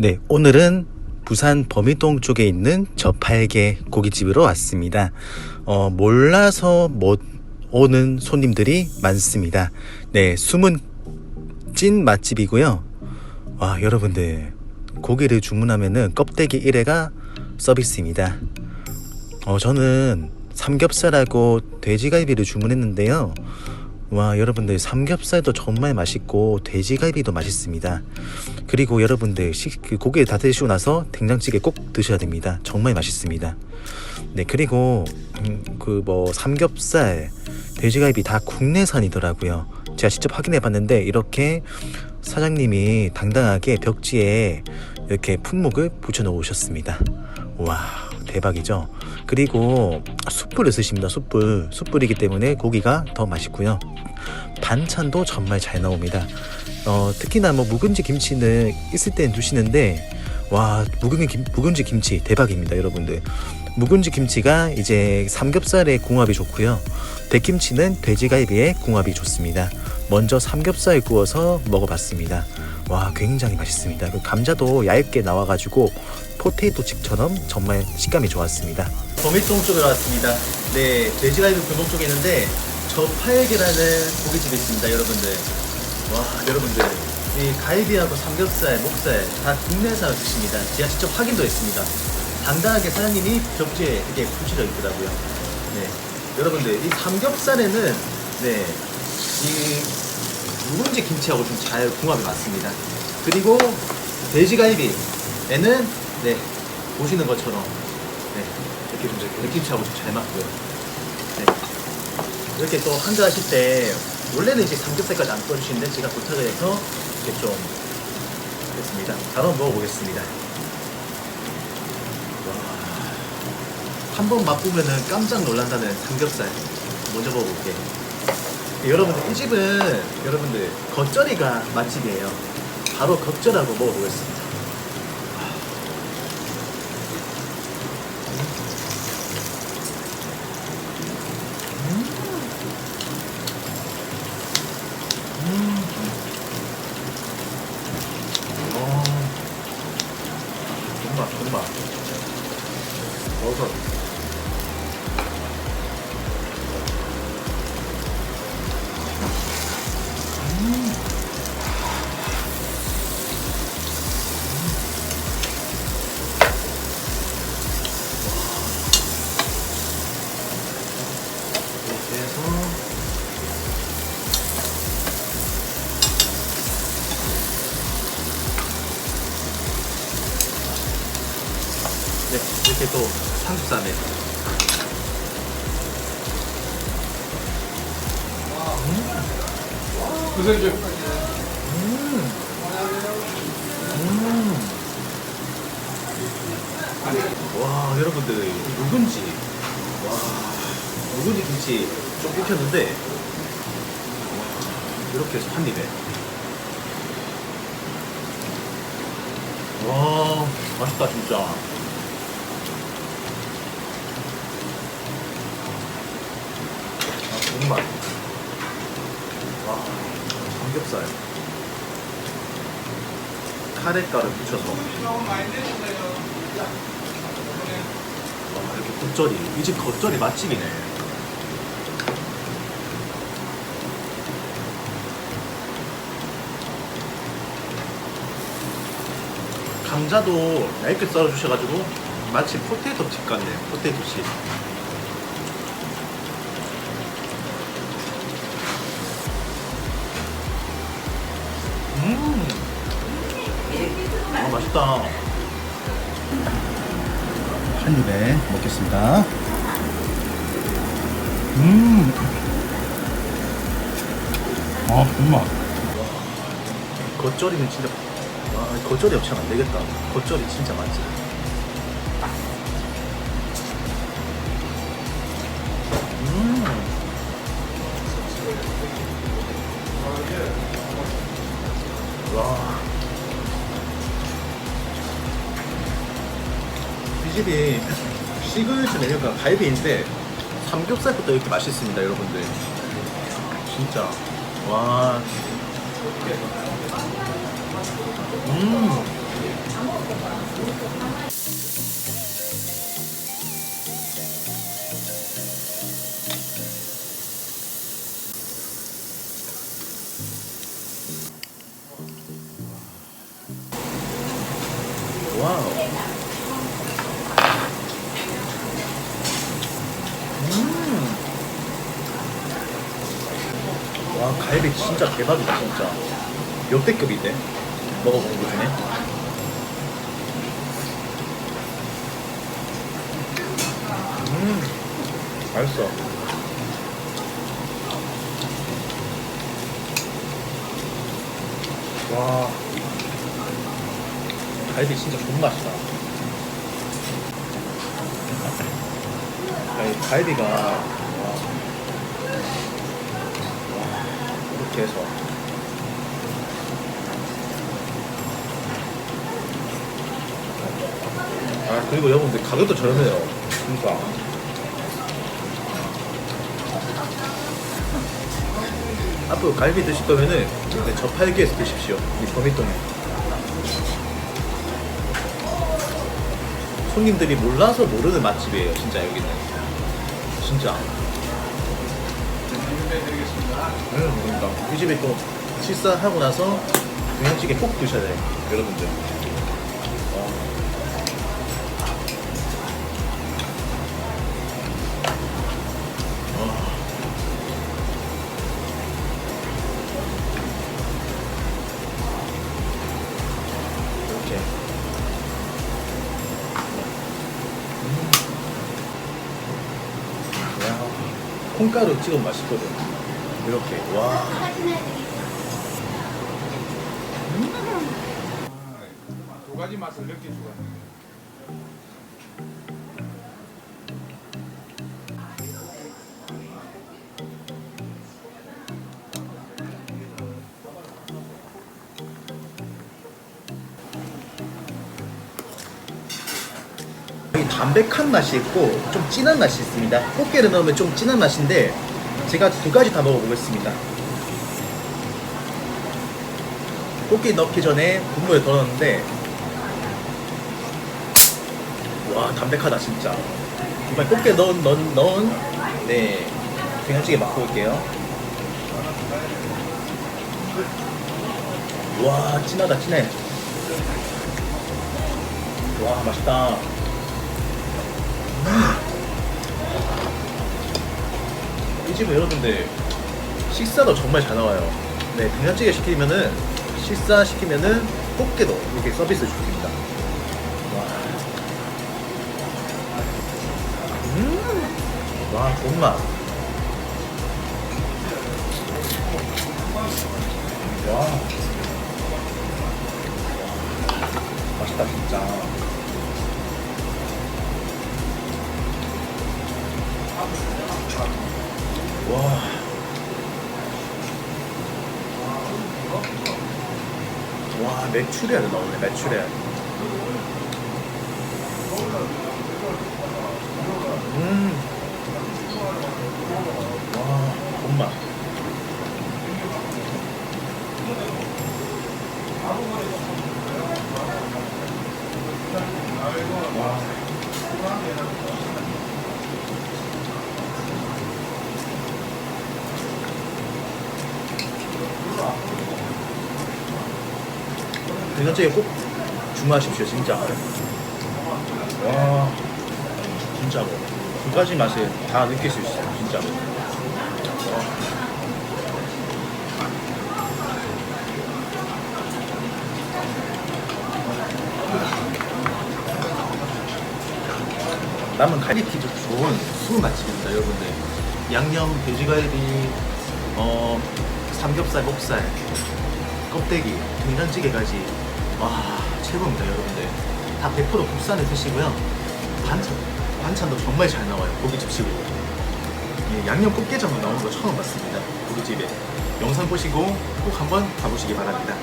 네, 오늘은 부산 범이동 쪽에 있는 저팔계 고깃집으로 왔습니다. 어, 몰라서 못 오는 손님들이 많습니다. 네, 숨은 찐 맛집이고요. 와, 여러분들 고기를 주문하면은 껍데기 1회가 서비스입니다. 어, 저는 삼겹살하고 돼지갈비를 주문했는데요. 와, 여러분들 삼겹살도 정말 맛있고 돼지갈비도 맛있습니다. 그리고 여러분들 식, 그 고기를 다 드시고 나서 된장찌개 꼭 드셔야 됩니다. 정말 맛있습니다. 네, 그리고 음, 그뭐 삼겹살, 돼지갈비 다 국내산이더라고요. 제가 직접 확인해 봤는데 이렇게 사장님이 당당하게 벽지에 이렇게 품목을 붙여 놓으셨습니다. 와, 대박이죠. 그리고 숯불을 쓰십니다. 숯불. 숯불이기 때문에 고기가 더 맛있고요. 반찬도 정말 잘 나옵니다. 어, 특히나 뭐 묵은지 김치는 있을 땐 주시는데 와 묵은지, 김, 묵은지 김치 대박입니다 여러분들 묵은지 김치가 이제 삼겹살에 궁합이 좋고요 백김치는 돼지갈비에 궁합이 좋습니다 먼저 삼겹살 구워서 먹어봤습니다 와 굉장히 맛있습니다 그 감자도 얇게 나와가지고 포테이토 칩처럼 정말 식감이 좋았습니다 범일동 쪽에 왔습니다 네 돼지갈비 골목 쪽에 있는데 저팔계라는 고깃집이 있습니다 여러분들 와 여러분들 이 갈비하고 삼겹살, 목살 다 국내산을 드십니다. 제가 직접 확인도 했습니다. 당당하게 사장님이 벽지에 이렇게 붙여져 있더라고요. 네, 여러분들 이 삼겹살에는 네, 이 묵은지 김치하고 좀 잘 궁합이 맞습니다. 그리고 돼지갈비에는 네 보시는 것처럼 네 이렇게 좀 백김치하고 좀잘 맞고요. 네. 이렇게 또 한자 하실 때 원래는 이제 삼겹살까지 안 떠주시는데 제가 부탁을 해서 이렇게 좀 했습니다. 바로 먹어보겠습니다. 한 번 맛보면은 깜짝 놀란다는 삼겹살 먼저 먹어볼게요. 여러분들 이 집은 여러분들 겉절이가 맛집이에요. 바로 겉절하고 먹어보겠습니다. 네, 이렇게 또 삼겹살에 그래서 이제 음. 음. 와, 여러분들, 이 묵은지. 와, 묵은지 김치 좀 익혔는데, 와, 이렇게 해서 한 입에. 와, 맛있다, 진짜. 정말. 와, 삼겹살. 카레가루 붙여서. 와, 이렇게 겉절이. 이 집 겉절이 맛집이네. 감자도 얇게 썰어주셔가지고 마치 포테이토 칩 같네. 포테이토 칩. 음. 아, 맛있다. 한 입에 먹겠습니다. 음. 아 정말 겉절이는 진짜 아, 겉절이 없이는 안 되겠다. 겉절이 진짜 맛있어. 이 집이 시그니처 메뉴가 갈비인데 삼겹살부터 이렇게 맛있습니다, 여러분들. 진짜. 와. 음. 와우. 음. 와, 갈비 진짜 대박이다, 진짜. 역대급인데? 먹어보는 거 중에. 음, 맛있어. 와. 갈비 진짜. 아니, 갈비가 해서 아 그리고 여러분들 가격도 저렴해요. 그러니까 앞으로 갈비 드실 거면은 네, 저팔계에서 드십시오. 이 범위동에. 손님들이 몰라서 모르는 맛집이에요 진짜 여기는 진짜 음, 그러니까 이 집에 또 식사하고 나서 된장찌개 꼭 드셔야 돼요 여러분들 어. 어. 콩가루 찍으면 맛있거든. 이렇게 와. 두 가지 맛을 느낄 수가 있는 이 담백한 맛이 있고 좀 진한 맛이 있습니다. 꽃게를 넣으면 좀 진한 맛인데 제가 두 가지 다 먹어보겠습니다. 꽃게 넣기 전에 국물에 더 넣었는데 와 담백하다 진짜. 이번 꽃게 넣은 넣은 넣은 네 된장찌개 맛볼게요. 와 진하다 진해. 와 맛있다. 이 집은 여러분들 식사도 정말 잘 나와요. 네, 된장찌개 시키면은 식사 시키면은 꽃게도 이렇게 서비스 주십니다. 와, 음, 와 좋은 맛. 와, 맛있다 진짜. 와. 와, 메추리알 나오네, 메추리알. 음. 와, 엄마. 된장찌개 꼭 주문하십시오, 진짜. 와, 진짜로. 두 가지 맛을 다 느낄 수 있어요, 진짜로. 남은 갈비티도 좋은 수은 맛집입니다, 여러분들. 양념 돼지갈비, 어, 삼겹살, 목살, 껍데기, 된장찌개까지 와 최고입니다 여러분들. 다 100% 국산을 드시고요. 반찬, 반찬도 정말 잘 나와요 고깃집 치고 예, 양념 꽃게장도 나오는 거 처음 봤습니다 고깃집에. 영상 보시고 꼭 한번 가보시기 바랍니다